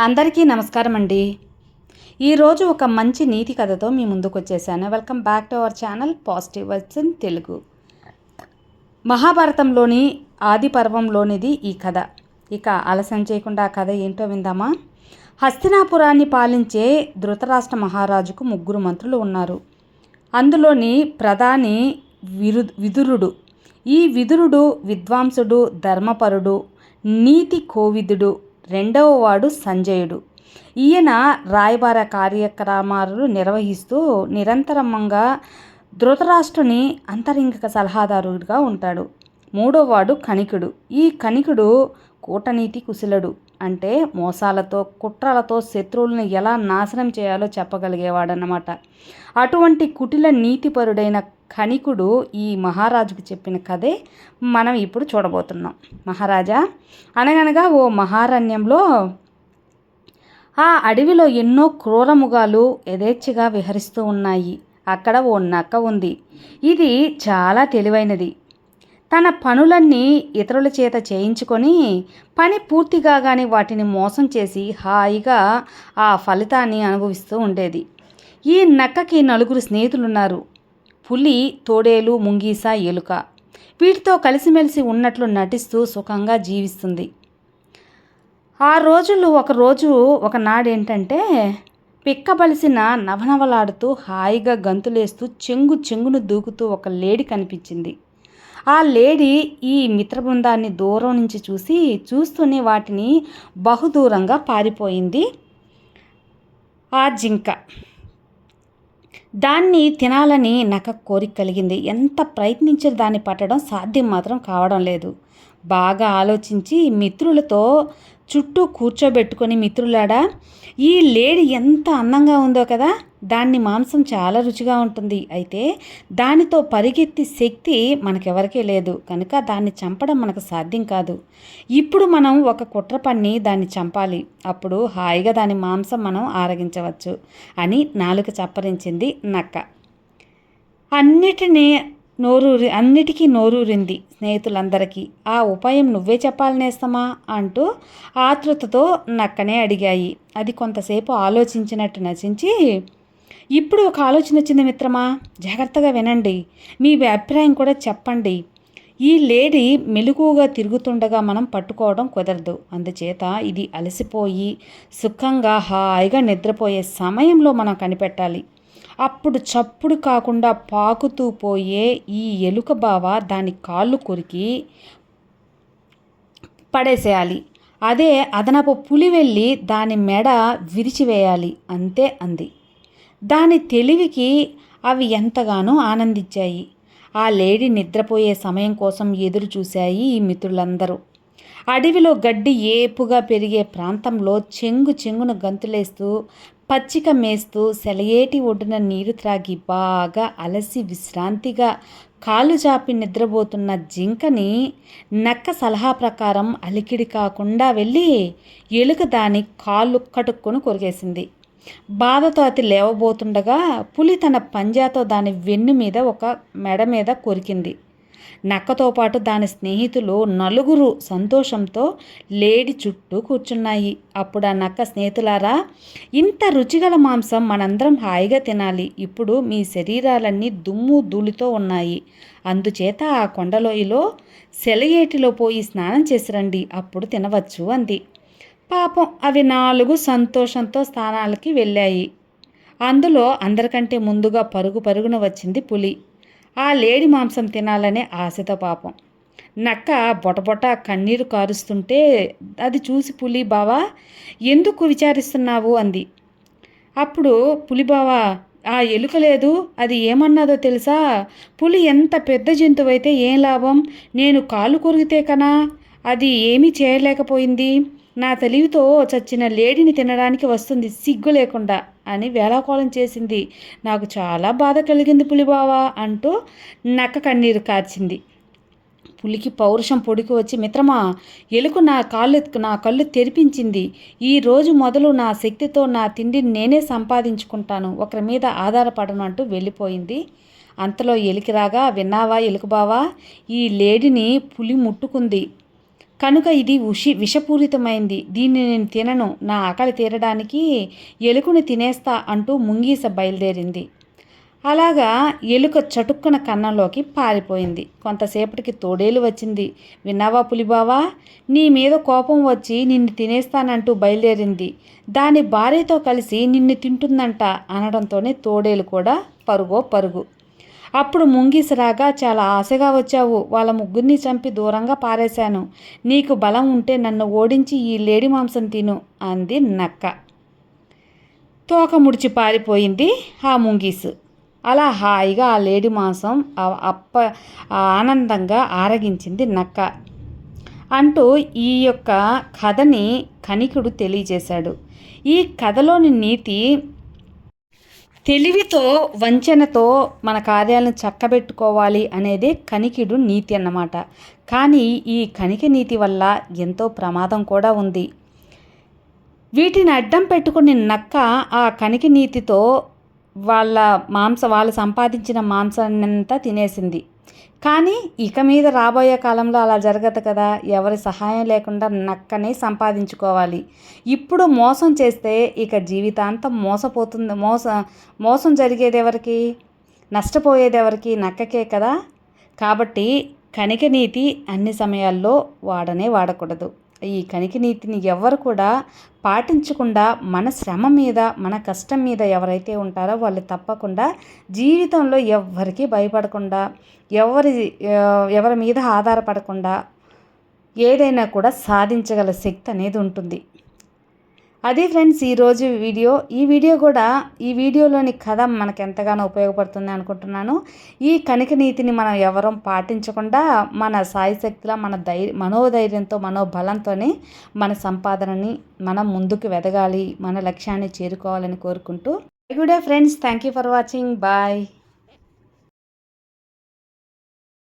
అందరికీ నమస్కారం అండి ఈరోజు ఒక మంచి నీతి కథతో మీ ముందుకు వచ్చేసాను welcome back to our channel positive words in Telugu. మహాభారతంలోని ఆది పర్వంలోనిది ఈ కథ. ఇక ఆలస్యం చేయకుండా ఆ కథ ఏంటో విందామా? హస్తినాపురాన్ని పాలించే ధృతరాష్ట్ర మహారాజుకు ముగ్గురు మంత్రులు ఉన్నారు. అందులోని ప్రధాని విరు విదురుడు. ఈ విదురుడు విద్వాంసుడు ధర్మపరుడు నీతి కోవిదుడు రెండవ వాడు సంజయుడు. ఈయన రాయబార కార్యక్రమాలు నిర్వహిస్తూ నిరంతరంగా ధృతరాష్ట్రుని అంతరింగిక సలహాదారుడిగా ఉంటాడు. మూడో వాడు కణికుడు. ఈ కణికుడు కూటనీతి కుశలుడు అంటే మోసాలతో కుట్రలతో శత్రువులను ఎలా నాశనం చేయాలో చెప్పగలిగేవాడన్నమాట. అటువంటి కుటిల నీతిపరుడైన కణికుడు ఈ మహారాజుకు చెప్పిన కథే మనం ఇప్పుడు చూడబోతున్నాం. మహారాజా అనగనగా ఓ మహారణ్యంలో ఆ అడవిలో ఎన్నో క్రూరముగాలు యథేచ్ఛగా విహరిస్తూ ఉన్నాయి. అక్కడ ఓ నక్క ఉంది. ఇది చాలా తెలివైనది. తన పనులన్నీ ఇతరుల చేత చేయించుకొని పని పూర్తి కాగానే వాటిని మోసం చేసి హాయిగా ఆ ఫలితాన్ని అనుభవిస్తూ ఉండేది. ఈ నక్కకి నలుగురు స్నేహితులున్నారు. పులి తోడేలు ముంగీస ఎలుక. వీటితో కలిసిమెలిసి ఉన్నట్లు నటిస్తూ సుఖంగా జీవిస్తుంది. ఆ రోజుల్లో ఒకరోజు ఒకనాడేంటంటే పిక్కబలిసిన నవనవలాడుతూ హాయిగా గంతులేస్తూ చెంగు చెంగును దూకుతూ ఒక లేడీ కనిపించింది. ఆ లేడీ ఈ మిత్ర బృందాన్ని దూరం నుంచి చూసి చూస్తూనే వాటిని బహుదూరంగా పారిపోయింది ఆ జింక. దాన్ని తినాలని నాకు కోరిక కలిగింది. ఎంత ప్రయత్నించిన దాన్ని పట్టడం సాధ్యం మాత్రం కావడం లేదు. బాగా ఆలోచించి మిత్రులతో చుట్టూ కూర్చోబెట్టుకొని మిత్రులాడా ఈ లేడి ఎంత అందంగా ఉందో కదా? దాన్ని మాంసం చాలా రుచిగా ఉంటుంది. అయితే దానితో పరిగెత్తి శక్తి మనకెవరికీ లేదు. కనుక దాన్ని చంపడం మనకు సాధ్యం కాదు. ఇప్పుడు మనం ఒక కుట్ర పన్ని దాన్ని చంపాలి. అప్పుడు హాయిగా దాని మాంసం మనం ఆరగించవచ్చు అని నాలుక చప్పరించింది నక్క. అన్నిటినీ నోరూరి అన్నిటికీ నోరూరింది స్నేహితులందరికీ. ఆ ఉపాయం నువ్వే చెప్పాలనేస్తామా? అంటూ ఆతృతతో నక్కనే అడిగాయి. అది కొంతసేపు ఆలోచించినట్టు నచించి ఇప్పుడు ఒక ఆలోచన వచ్చింది మిత్రమా? జాగ్రత్తగా వినండి. మీ అభిప్రాయం కూడా చెప్పండి. ఈ లేడీ మెలకుగా తిరుగుతుండగా మనం పట్టుకోవడం కుదరదు. అందుచేత ఇది అలసిపోయి సుఖంగా హాయిగా నిద్రపోయే సమయంలో మనం కనిపెట్టాలి. అప్పుడు చప్పుడు కాకుండా పాకుతూ పోయే ఈ ఎలుక బావ దాని కాళ్ళు కొరికి పడేసేయాలి. అదే అదనపు పులి వెళ్ళి దాని మెడ విరిచివేయాలి అంతే అంది. దాని తెలివికి అవి ఎంతగానో ఆనందించాయి. ఆ లేడీ నిద్రపోయే సమయం కోసం ఎదురు చూశాయి ఈ మిత్రులందరూ. అడవిలో గడ్డి ఏపుగా పెరిగే ప్రాంతంలో చెంగు చెంగున గంతులేస్తూ పచ్చిక మేస్తూ సెలయేటి ఒడ్డున నీరు త్రాగి బాగా అలసి విశ్రాంతిగా కాలు చాపి నిద్రపోతున్న జింకని నక్క సలహా ప్రకారం అలికిడి కాకుండా వెళ్ళి ఎలుక దాని కాళ్ళు కటుక్కొని కొరికేసింది. బాధతో అతి లేవబోతుండగా పులి తన పంజాతో దాని వెన్ను మీద ఒక మెడ మీద కొరికింది. నక్కతో పాటు దాని స్నేహితులు నలుగురు సంతోషంతో లేడి చుట్టూ కూర్చున్నాయి. అప్పుడు ఆ నక్క స్నేహితులారా ఇంత రుచిగల మాంసం మనందరం హాయిగా తినాలి. ఇప్పుడు మీ శరీరాలన్నీ దుమ్ము ధూళితో ఉన్నాయి. అందుచేత ఆ కొండలోయలో సెలయేటిలో పోయి స్నానం చేసిరండి. అప్పుడు తినవచ్చు అంది. పాపం అవి నాలుగు సంతోషంతో స్థానాలకి వెళ్ళాయి. అందులో అందరికంటే ముందుగా పరుగు పరుగున వచ్చింది పులి. ఆ లేడి మాంసం తినాలనే ఆశతో పాపం. నక్క బొటబొట కన్నీరు కారుస్తుంటే అది చూసి పులి బావా ఎందుకు విచారిస్తున్నావు? అంది. అప్పుడు పులిబావా ఆ ఎలుక లేదు అది ఏమన్నదో తెలుసా? పులి ఎంత పెద్ద జంతువైతే ఏం లాభం? నేను కాలు కొరిగితే కనా? అది ఏమీ చేయలేకపోయింది? నా తెలివితో చచ్చిన లేడిని తినడానికి వస్తుంది సిగ్గు లేకుండా అని వేలాకోళం చేసింది. నాకు చాలా బాధ కలిగింది పులిబావా అంటూ నక్క కన్నీరు కార్చింది. పులికి పౌరుషం పొడికి వచ్చి మిత్రమా ఎలుక నా కాళ్ళు నా కళ్ళు తెరిపించింది. ఈ రోజు మొదలు నా శక్తితో నా తిండిని నేనే సంపాదించుకుంటాను. ఒకరి మీద ఆధారపడను అంటూ వెళ్ళిపోయింది. అంతలో ఎలికి రాగా విన్నావా ఎలుకబావా ఈ లేడిని పులి ముట్టుకుంది. కనుక ఇది ఉషి విషపూరితమైంది. దీన్ని నేను తినను. నా ఆకలి తీరడానికి ఎలుకని తినేస్తా అంటూ ముంగీస బయలుదేరింది. అలాగా ఎలుక చటుక్కున కన్నంలోకి పారిపోయింది. కొంతసేపటికి తోడేలు వచ్చింది. విన్నావా పులిబావా? నీ మీద కోపం వచ్చి నిన్ను తినేస్తానంటూ బయలుదేరింది. దాని భార్యతో కలిసి నిన్ను తింటుందంట అనడంతోనే తోడేలు కూడా పరుగో పరుగు. అప్పుడు ముంగిసరాగా చాలా ఆశగా వచ్చావు. వాళ్ళ ముగ్గురిని చంపి దూరంగా పారేశాను. నీకు బలం ఉంటే నన్ను ఓడించి ఈ లేడి మాంసం తిను అంది నక్క. తోక ముడిచి పారిపోయింది ఆ ముంగీసు. అలా హాయిగా ఆ లేడి మాంసం అప్ప ఆనందంగా ఆరగించింది నక్క. అంటూ ఈ యొక్క కథని కనికుడు తెలియజేశాడు. ఈ కథలోని నీతి తెలివితో వంచనతో మన కార్యాలను చక్కబెట్టుకోవాలి అనేది కనికిడు నీతి అన్నమాట. కానీ ఈ కనిక నీతి వల్ల ఎంతో ప్రమాదం కూడా ఉంది. వీటిని అడ్డం పెట్టుకుని నక్క ఆ కనిక నీతితో వాళ్ళ మాంస వాళ్ళు సంపాదించిన మాంసాన్నంతా తినేసింది. కానీ ఇక మీద రాబోయే కాలంలో అలా జరగదు కదా. ఎవరి సహాయం లేకుండా నక్కనే సంపాదించుకోవాలి. ఇప్పుడు మోసం చేస్తే ఇక జీవితాంతం మోసపోతుంది మోస మోసం జరిగేది ఎవరికి? నష్టపోయేది ఎవరికి? నక్కకే కదా. కాబట్టి కనిక నీతి అన్ని సమయాల్లో వాడనే వాడకూడదు. ఈ కనికి నీతిని ఎవరు కూడా పాటించకుండా మన శ్రమ మీద మన కష్టం మీద ఎవరైతే ఉంటారో వాళ్ళు తప్పకుండా జీవితంలో ఎవ్వరికీ భయపడకుండా ఎవరి ఎవరి మీద ఆధారపడకుండా ఏదైనా కూడా సాధించగల శక్తి అనేది ఉంటుంది. అది ఫ్రెండ్స్ ఈరోజు వీడియో. ఈ వీడియో కూడా ఈ వీడియోలోని కథ మనకు ఎంతగానో ఉపయోగపడుతుంది అనుకుంటున్నాను. ఈ కనిక నీతిని మనం ఎవరం పాటించకుండా మన సాయశక్తిలో మన ధైర్య మనోధైర్యంతో మనోబలంతోనే మన సంపాదనని మనం ముందుకు వెదగాలి మన లక్ష్యాన్ని చేరుకోవాలని కోరుకుంటూ. Good friends thank you for watching bye